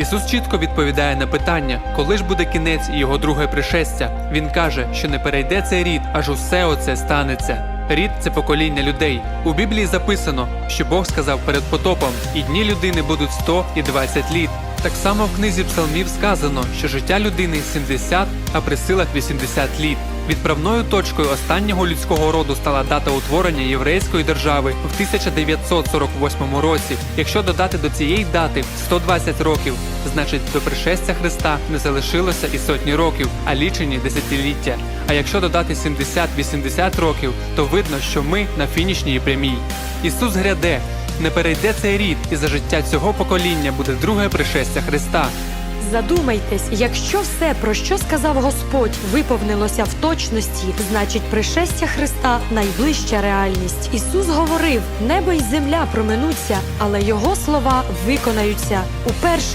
Ісус чітко відповідає на питання, коли ж буде кінець і його друге пришестя. Він каже, що не перейде цей рід, аж усе оце станеться. Рід це покоління людей. У Біблії записано, що Бог сказав перед потопом, і дні людини будуть 100 і 20 літ. Так само в книзі псалмів сказано, що життя людини 70, а при силах 80 літ. Відправною точкою останнього людського роду стала дата утворення єврейської держави в 1948 році. Якщо додати до цієї дати 120 років, значить до пришестя Христа не залишилося і сотні років, а лічені десятиліття. А якщо додати 70-80 років, то видно, що ми на фінішній прямій. Ісус гряде, не перейде цей рід, і за життя цього покоління буде друге пришестя Христа. Задумайтесь, якщо все, про що сказав Господь, виповнилося в точності, значить пришестя Христа найближча реальність. Ісус говорив: небо й земля проминуться, але його слова виконаються. Уперше